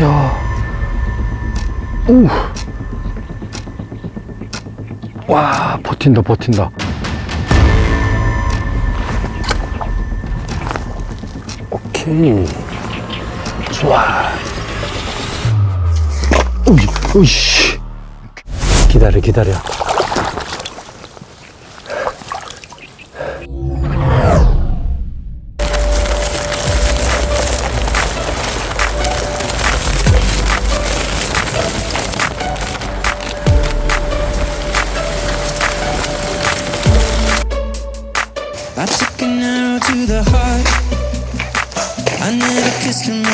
야. 오. 와, 버틴다, 버틴다. 오케이. 좋아. 오이, 오이씨. 기다려, 기다려. just a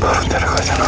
바로 내려가잖아.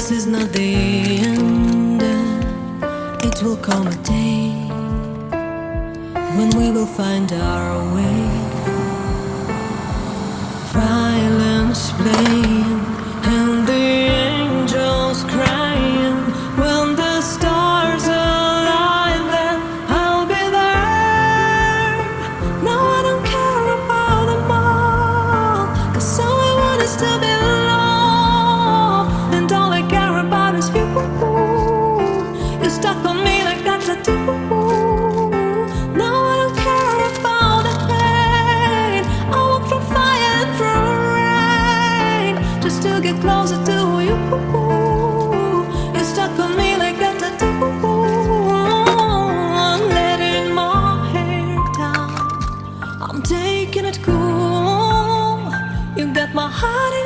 This is not the end. It will come a day when we will find our way. Violence playing just to get closer to you. You're stuck on me like a tattoo. I'm letting my hair down. I'm taking it cool. You got my heart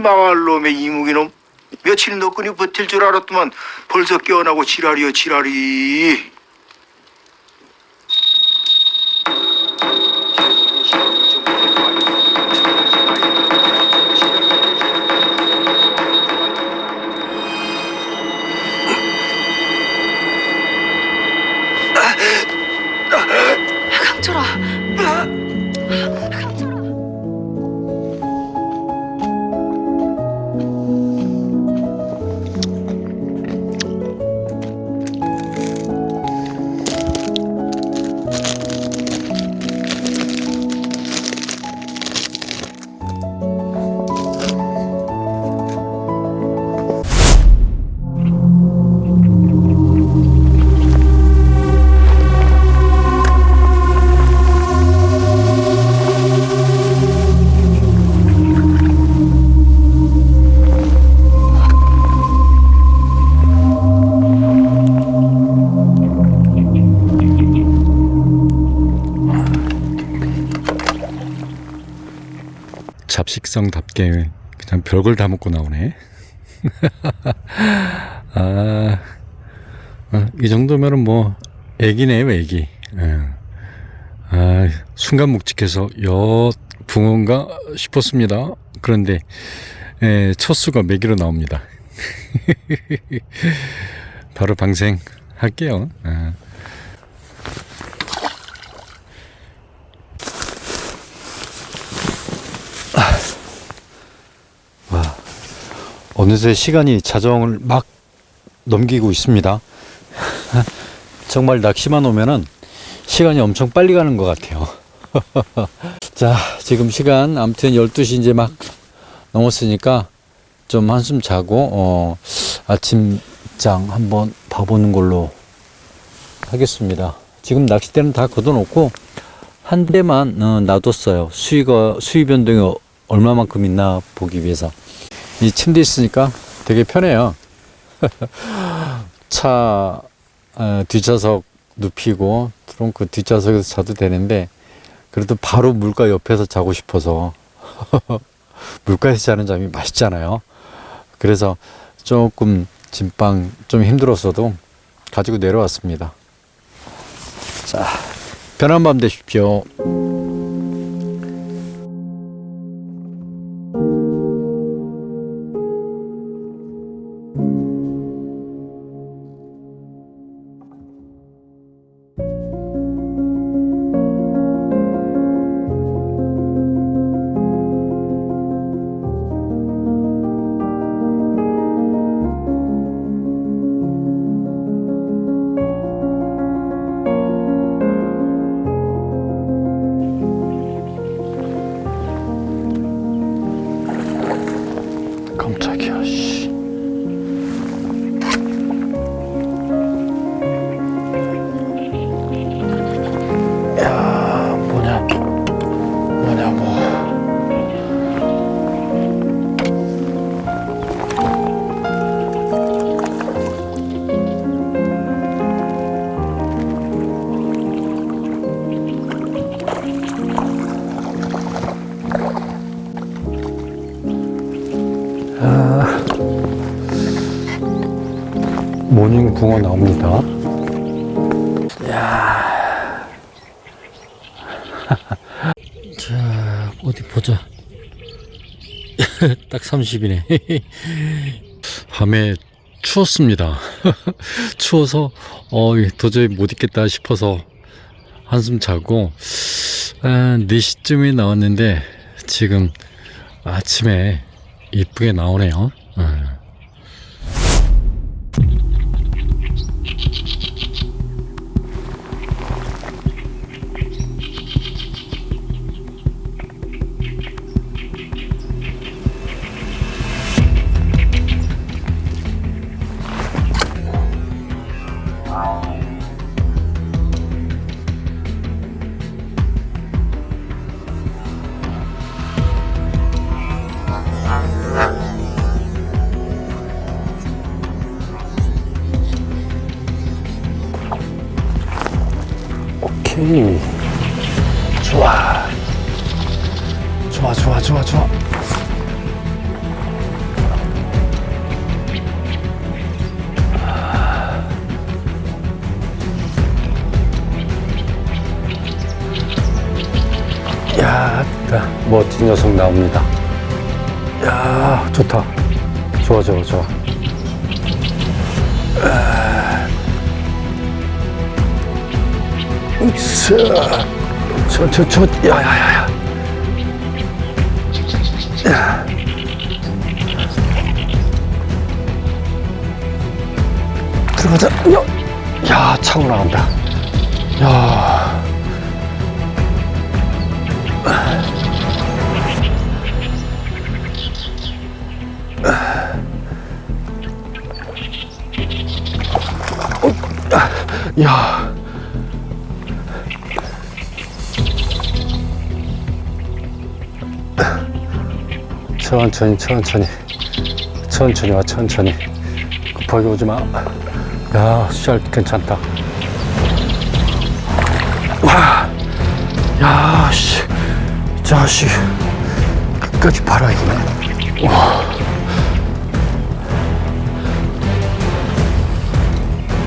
이 망할 놈의 이무기놈. 며칠 너끈히 버틸 줄 알았더만 벌써 깨어나고 지랄이여 지랄이 잡식성답게 그냥 별걸 다 먹고 나오네. 아, 아, 이 정도면은 뭐 애기네요, 애기. 예. 아, 순간 묵직해서 여 붕어인가 싶었습니다. 그런데 예, 첫 수가 매기로 나옵니다. 바로 방생 할게요. 아. 어느새 시간이 자정을 막 넘기고 있습니다. 정말 낚시만 오면은 시간이 엄청 빨리 가는 것 같아요. 자, 지금 시간 아무튼 12시 이제 막 넘었으니까 좀 한숨 자고 어, 아침장 한번 봐보는 걸로 하겠습니다. 지금 낚싯대는 다 걷어놓고 한 대만 어, 놔뒀어요. 수위가 수위 변동이 어- 얼마만큼 있나 보기 위해서. 이 침대 있으니까 되게 편해요. 차 어, 뒷좌석 눕히고 트렁크 뒷좌석에서 자도 되는데 그래도 바로 물가 옆에서 자고 싶어서 물가에서 자는 잠이 맛있잖아요. 그래서 조금 진빵 좀 힘들었어도 가지고 내려왔습니다. 자, 편한 밤 되십시오. 모닝 붕어 나옵니다. 야. 자, 어디 보자. 딱 30이네. 밤에 추웠습니다. 추워서 어, 도저히 못 있겠다 싶어서 한숨 자고 아, 4시쯤에 나왔는데 지금 아침에 이쁘게 나오네요. 음. 좋아. 좋아, 좋아, 좋아, 좋아. 야, 나 멋진 녀석 나옵니다. 야, 좋다. 좋아, 좋아, 좋아. 으쌰. 저, 저, 저, 야, 야, 야, 야. 야. 들어가자. 야, 야, 차고 나간다. 야. 어, 야. 천천히 천천히 천천히 와 천천히 급하게 오지 마. 야 씨알 괜찮다. 와, 야 씨, 이 자식 끝까지 봐라 이거. 와,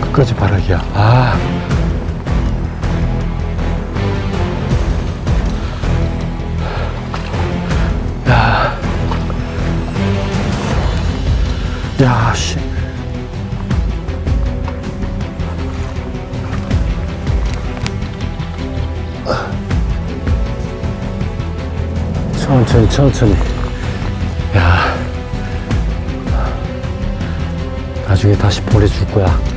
끝까지 봐라 이야. 아. 야, 씨. 천천히, 천천히. 야. 나중에 다시 보내줄 거야.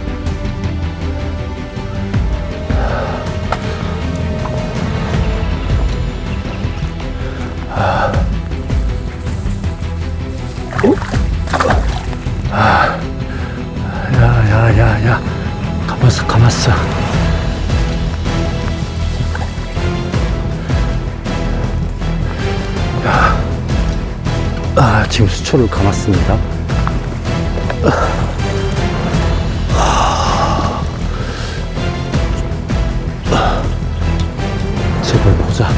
야, 야, 야, 야. 가만있어, 가만있어. 야. 아, 지금 수초를 감았습니다. 제발 보자.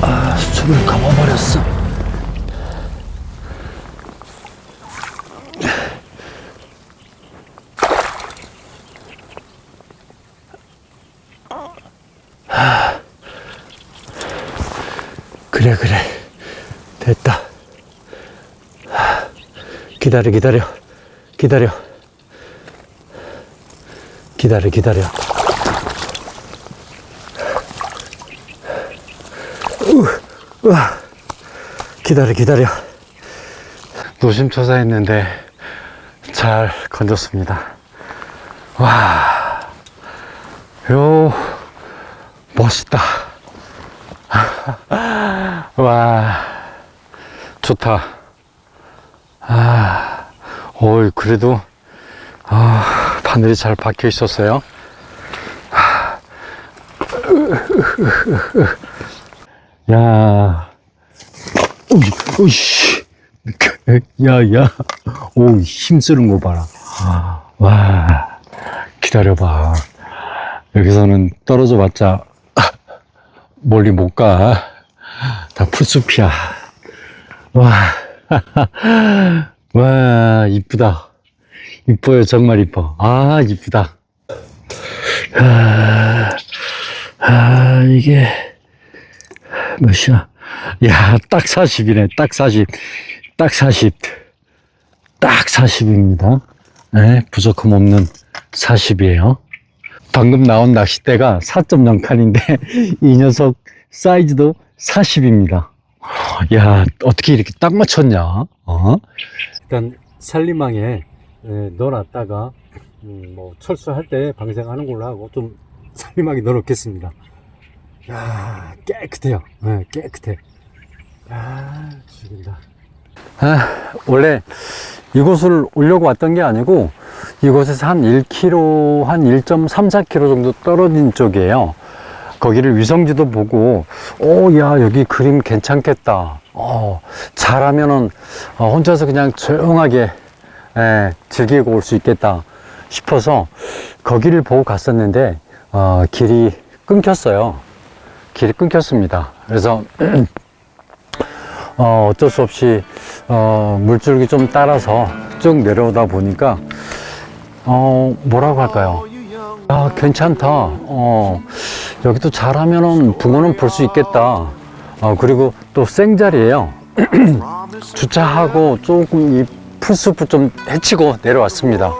아, 수초를 감아버렸어. 그래, 그래. 됐다. 하, 기다려, 기다려. 기다려. 기다려, 기다려. 기다려, 기다려. 노심초사 했는데 잘 건졌습니다. 와, 요, 멋있다. 와, 좋다. 아, 어이, 그래도, 아, 바늘이 잘 박혀 있었어요. 야, 오이, 오이씨. 야, 야. 오, 힘 쓰는 거 봐라. 와, 기다려봐. 여기서는 떨어져 봤자 멀리 못 가. 다 풀숲이야. 와, 와, 이쁘다. 이뻐요, 정말 이뻐. 아, 이쁘다. 아, 아 이게 몇이야? 야, 딱 40이네. 딱 40. 딱 40. 딱 40입니다. 네, 부족함 없는 40이에요. 방금 나온 낚싯대가 4.0 칸인데 이 녀석 사이즈도 40입니다. 야, 어떻게 이렇게 딱 맞췄냐? 어? 일단 살림망에 넣어놨다가 음, 뭐 철수할 때 방생하는 걸로 하고 좀 살림하게 넣어놓겠습니다. 야, 깨끗해요. 네, 깨끗해. 아, 죽인다. 아, 원래 이곳을 오려고 왔던 게 아니고 이곳에서 한 1km, 한 1.34km 정도 떨어진 쪽이에요. 거기를 위성지도 보고, 오, 야, 여기 그림 괜찮겠다. 어, 잘하면은 어, 혼자서 그냥 조용하게 예, 즐기고 올 수 있겠다 싶어서 거기를 보고 갔었는데 어, 길이 끊겼어요. 길이 끊겼습니다. 그래서 어, 어쩔 수 없이 어, 물줄기 좀 따라서 쭉 내려오다 보니까 어, 뭐라고 할까요? 아, 괜찮다. 어, 여기도 잘하면은 붕어는 볼 수 있겠다. 어, 그리고 또 생자리에요. 주차하고 조금 이 풀숲을 좀 헤치고 내려왔습니다.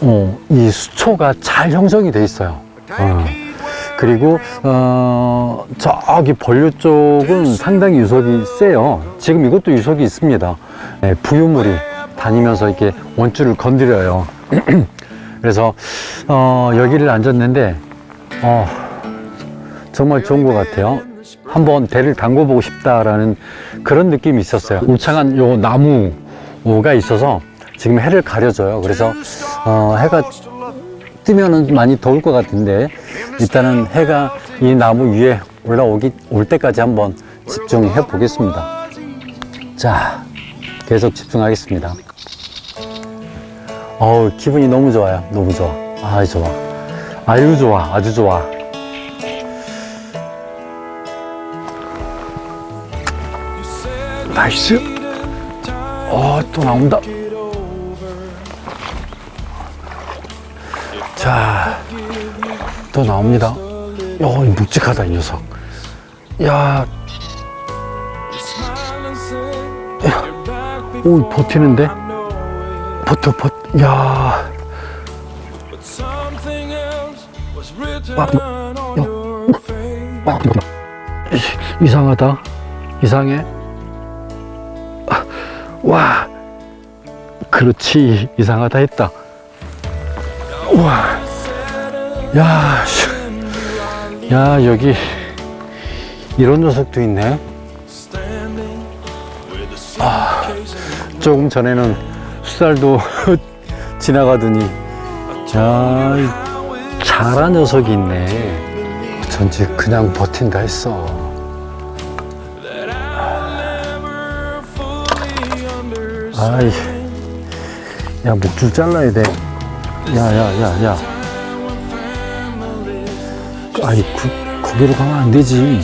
어, 이 수초가 잘 형성이 돼 있어요. 어. 그리고 어, 저기 본류 쪽은 상당히 유속이 세요. 지금 이것도 유속이 있습니다. 예, 부유물이 다니면서 이렇게 원줄을 건드려요. 그래서 어, 여기를 앉았는데 어, 정말 좋은 것 같아요. 한번 배를 담궈보고 싶다라는 그런 느낌이 있었어요. 울창한 요 나무가 있어서 지금 해를 가려줘요. 그래서 어, 해가 뜨면은 많이 더울 것 같은데 일단은 해가 이 나무 위에 올라오기 올 때까지 한번 집중해 보겠습니다. 자, 계속 집중하겠습니다. 어우, 기분이 너무 좋아요. 너무 좋아. 아, 좋아. 아유, 좋아. 아주 좋아. 나이스. 어, 또 나온다. 자, 또 나옵니다. 야, 이 묵직하다, 이 녀석. 야, 야, 오, 버티는데? 버텨, 버, 야, 이상하다. 이상해. 아, 와, 그렇지. 이상하다 했다. 와, 야, 씨. 야, 여기 이런 녀석도 있네. And 조금 전에는 수살도 지나가더니, 야, 이 잘한 녀석이 있네. 전지 그냥 버틴다 했어. 아이, 야, 목줄 잘라야 돼. 야, 야, 야, 야. 아이, 그, 거기로 가면 안 되지.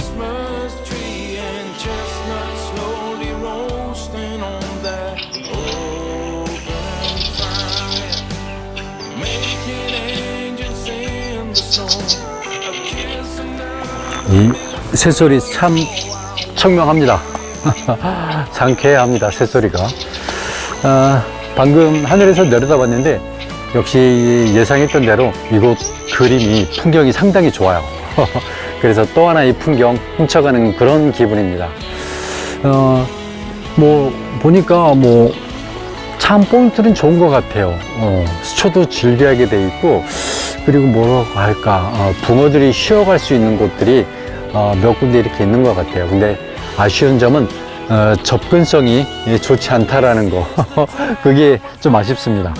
이 새소리 참 청명합니다. 상쾌합니다. 새소리가. 아, 방금 하늘에서 내려다봤는데 역시 예상했던 대로 이곳 그림이 풍경이 상당히 좋아요. 그래서 또 하나의 풍경 훔쳐가는 그런 기분입니다. 어, 뭐 보니까 뭐 참 포인트는 좋은 것 같아요. 어, 수초도 질비하게 돼 있고 그리고 뭐라고 할까 어, 붕어들이 쉬어갈 수 있는 곳들이 어, 몇 군데 이렇게 있는 것 같아요. 근데 아쉬운 점은 어, 접근성이 예, 좋지 않다라는 거 그게 좀 아쉽습니다.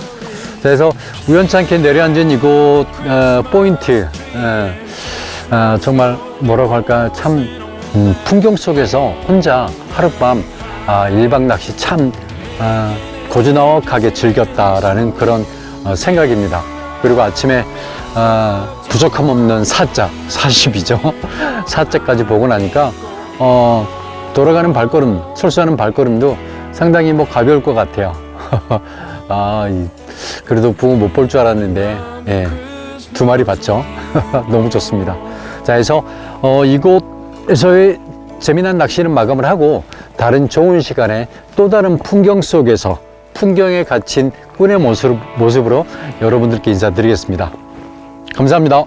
그래서 우연찮게 내려앉은 이곳 어, 포인트 어, 어, 정말 뭐라고 할까 참 음, 풍경 속에서 혼자 하룻밤 아, 일박 낚시 참 아, 고즈넉하게 즐겼다라는 그런 어, 생각입니다. 그리고 아침에 아, 부족함 없는 사자 40이죠. 사자까지 보고 나니까 어, 돌아가는 발걸음, 철수하는 발걸음도 상당히 뭐 가벼울 것 같아요. 아, 이, 그래도 붕어 못 볼 줄 알았는데 예, 두 마리 봤죠. 너무 좋습니다. 자, 그래서 어, 이곳에서의 재미난 낚시는 마감을 하고 다른 좋은 시간에 또 다른 풍경 속에서 풍경에 갇힌 꾼의 모습, 모습으로 여러분들께 인사드리겠습니다. 감사합니다.